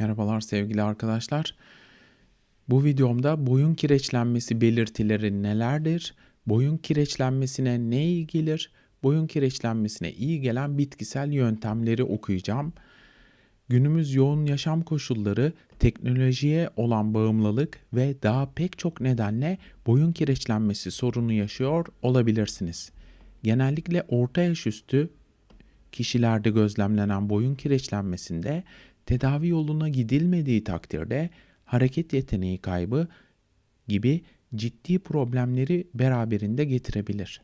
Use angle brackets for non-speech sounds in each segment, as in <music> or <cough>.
Merhabalar sevgili arkadaşlar. Bu videomda boyun kireçlenmesi belirtileri nelerdir? Boyun kireçlenmesine ne iyi gelir? Boyun kireçlenmesine iyi gelen bitkisel yöntemleri okuyacağım. Günümüz yoğun yaşam koşulları, teknolojiye olan bağımlılık ve daha pek çok nedenle boyun kireçlenmesi sorunu yaşıyor olabilirsiniz. Genellikle orta yaş üstü kişilerde gözlemlenen boyun kireçlenmesinde tedavi yoluna gidilmediği takdirde hareket yeteneği kaybı gibi ciddi problemleri beraberinde getirebilir.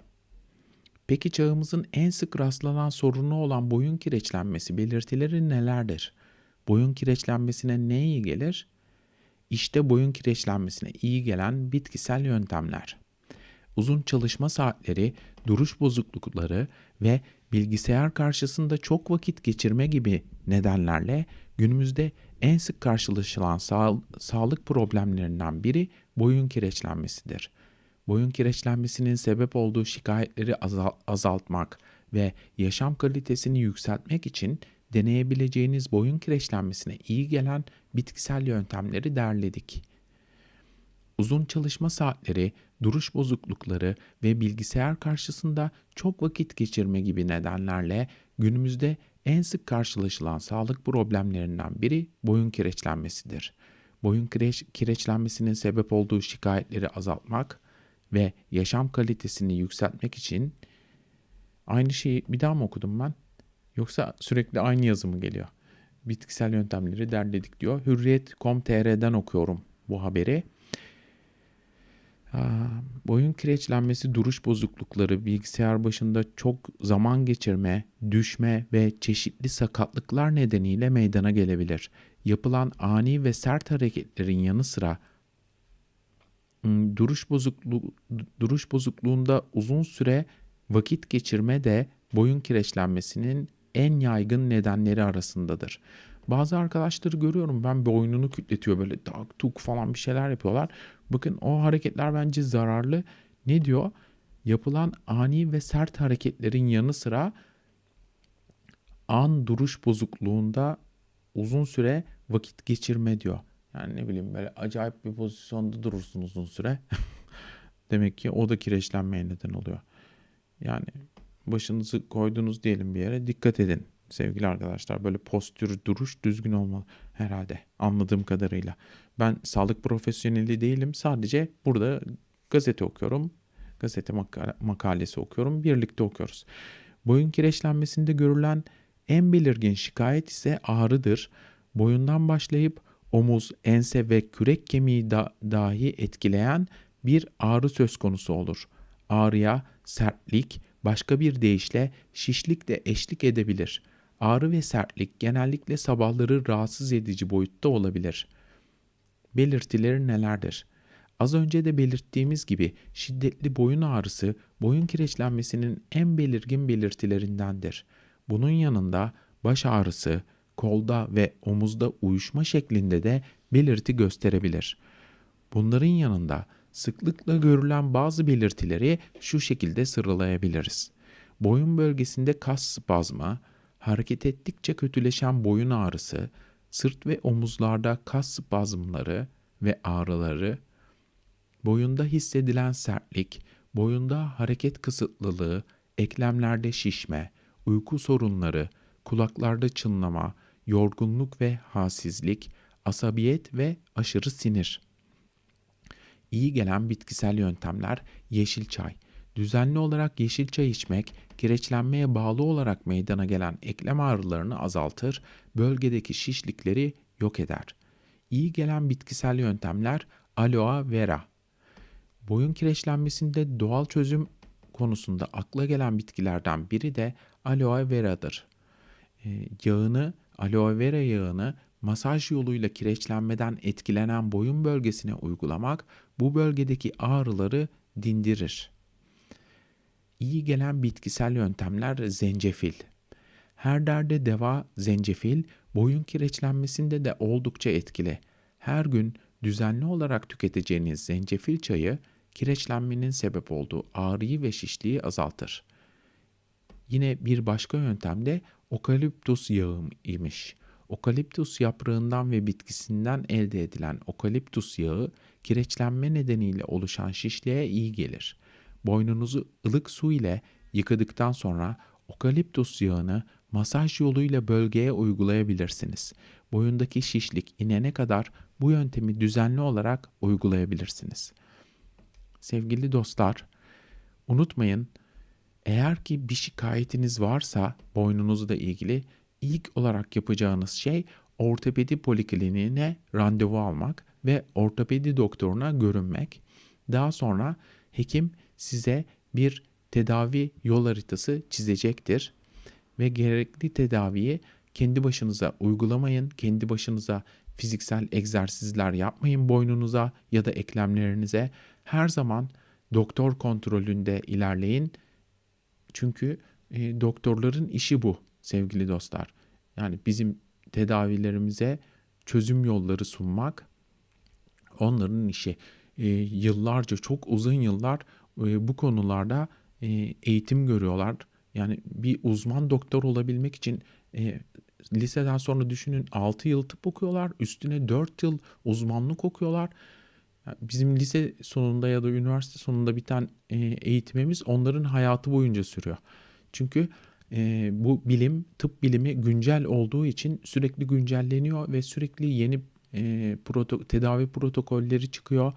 Peki çağımızın en sık rastlanan sorunu olan boyun kireçlenmesi belirtileri nelerdir? Boyun kireçlenmesine ne iyi gelir? İşte boyun kireçlenmesine iyi gelen bitkisel yöntemler. Uzun çalışma saatleri, duruş bozuklukları ve bilgisayar karşısında çok vakit geçirme gibi nedenlerle günümüzde en sık karşılaşılan sağ, sağlık problemlerinden biri boyun kireçlenmesidir. Boyun kireçlenmesinin sebep olduğu şikayetleri azal, azaltmak ve yaşam kalitesini yükseltmek için deneyebileceğiniz boyun kireçlenmesine iyi gelen bitkisel yöntemleri derledik. Uzun çalışma saatleri, duruş bozuklukları ve bilgisayar karşısında çok vakit geçirme gibi nedenlerle günümüzde en sık karşılaşılan sağlık problemlerinden biri boyun kireçlenmesidir. Boyun kireç, kireçlenmesinin sebep olduğu şikayetleri azaltmak ve yaşam kalitesini yükseltmek için aynı şeyi bir daha mı okudum ben? Yoksa sürekli aynı yazı geliyor? Bitkisel yöntemleri derledik diyor. Hürriyet.com.tr'den okuyorum bu haberi. Boyun kireçlenmesi, duruş bozuklukları, bilgisayar başında çok zaman geçirme, düşme ve çeşitli sakatlıklar nedeniyle meydana gelebilir. Yapılan ani ve sert hareketlerin yanı sıra duruş bozukluğu duruş bozukluğunda uzun süre vakit geçirme de boyun kireçlenmesinin en yaygın nedenleri arasındadır. Bazı arkadaşları görüyorum ben boynunu kütletiyor böyle tak tuk falan bir şeyler yapıyorlar. Bakın o hareketler bence zararlı. Ne diyor? Yapılan ani ve sert hareketlerin yanı sıra an duruş bozukluğunda uzun süre vakit geçirme diyor. Yani ne bileyim böyle acayip bir pozisyonda durursun uzun süre. <laughs> Demek ki o da kireçlenmeye neden oluyor. Yani başınızı koydunuz diyelim bir yere dikkat edin sevgili arkadaşlar. Böyle postür, duruş düzgün olmalı herhalde anladığım kadarıyla. Ben sağlık profesyoneli değilim. Sadece burada gazete okuyorum. Gazete makalesi okuyorum. Birlikte okuyoruz. Boyun kireçlenmesinde görülen en belirgin şikayet ise ağrıdır. Boyundan başlayıp omuz, ense ve kürek kemiği da, dahi etkileyen bir ağrı söz konusu olur. Ağrıya sertlik, başka bir deyişle şişlik de eşlik edebilir. Ağrı ve sertlik genellikle sabahları rahatsız edici boyutta olabilir. Belirtileri nelerdir? Az önce de belirttiğimiz gibi şiddetli boyun ağrısı boyun kireçlenmesinin en belirgin belirtilerindendir. Bunun yanında baş ağrısı, kolda ve omuzda uyuşma şeklinde de belirti gösterebilir. Bunların yanında sıklıkla görülen bazı belirtileri şu şekilde sıralayabiliriz. Boyun bölgesinde kas spazmı, hareket ettikçe kötüleşen boyun ağrısı, sırt ve omuzlarda kas spazmları ve ağrıları, boyunda hissedilen sertlik, boyunda hareket kısıtlılığı, eklemlerde şişme, uyku sorunları, kulaklarda çınlama, yorgunluk ve halsizlik, asabiyet ve aşırı sinir. İyi gelen bitkisel yöntemler yeşil çay. Düzenli olarak yeşil çay içmek kireçlenmeye bağlı olarak meydana gelen eklem ağrılarını azaltır, bölgedeki şişlikleri yok eder. İyi gelen bitkisel yöntemler aloe vera. Boyun kireçlenmesinde doğal çözüm konusunda akla gelen bitkilerden biri de aloe vera'dır. E, yağını, aloe vera yağını masaj yoluyla kireçlenmeden etkilenen boyun bölgesine uygulamak bu bölgedeki ağrıları dindirir. İyi gelen bitkisel yöntemler zencefil. Her derde deva zencefil boyun kireçlenmesinde de oldukça etkili. Her gün düzenli olarak tüketeceğiniz zencefil çayı kireçlenmenin sebep olduğu ağrıyı ve şişliği azaltır. Yine bir başka yöntem de okaliptus yağı imiş. Okaliptus yaprağından ve bitkisinden elde edilen okaliptus yağı kireçlenme nedeniyle oluşan şişliğe iyi gelir. Boynunuzu ılık su ile yıkadıktan sonra okaliptus yağını masaj yoluyla bölgeye uygulayabilirsiniz. Boyundaki şişlik inene kadar bu yöntemi düzenli olarak uygulayabilirsiniz. Sevgili dostlar, unutmayın eğer ki bir şikayetiniz varsa boynunuzla ilgili ilk olarak yapacağınız şey ortopedi polikliniğine randevu almak ve ortopedi doktoruna görünmek. Daha sonra hekim size bir tedavi yol haritası çizecektir ve gerekli tedaviyi kendi başınıza uygulamayın. Kendi başınıza fiziksel egzersizler yapmayın boynunuza ya da eklemlerinize. Her zaman doktor kontrolünde ilerleyin. Çünkü e, doktorların işi bu sevgili dostlar. Yani bizim tedavilerimize çözüm yolları sunmak onların işi. E, yıllarca çok uzun yıllar e, bu konularda e, eğitim görüyorlar. Yani bir uzman doktor olabilmek için e, liseden sonra düşünün 6 yıl tıp okuyorlar. Üstüne 4 yıl uzmanlık okuyorlar. Yani bizim lise sonunda ya da üniversite sonunda biten e, eğitimimiz onların hayatı boyunca sürüyor. Çünkü e, bu bilim, tıp bilimi güncel olduğu için sürekli güncelleniyor ve sürekli yeni e, proto tedavi protokolleri çıkıyor.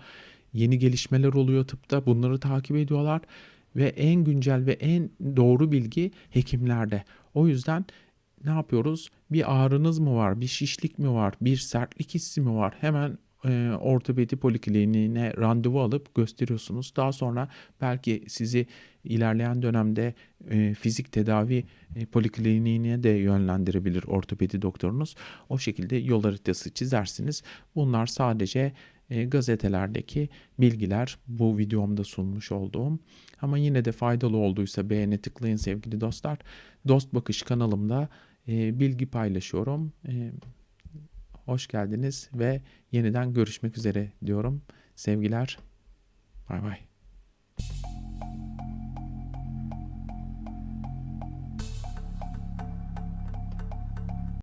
Yeni gelişmeler oluyor tıpta. Bunları takip ediyorlar ve en güncel ve en doğru bilgi hekimlerde. O yüzden ne yapıyoruz? Bir ağrınız mı var? Bir şişlik mi var? Bir sertlik hissi mi var? Hemen e, ortopedi polikliniğine randevu alıp gösteriyorsunuz. Daha sonra belki sizi ilerleyen dönemde e, fizik tedavi e, polikliniğine de yönlendirebilir ortopedi doktorunuz. O şekilde yol haritası çizersiniz. Bunlar sadece e, gazetelerdeki bilgiler bu videomda sunmuş olduğum. Ama yine de faydalı olduysa beğene tıklayın sevgili dostlar. Dost Bakış kanalımda e, bilgi paylaşıyorum. E, hoş geldiniz ve yeniden görüşmek üzere diyorum. Sevgiler. Bay bay.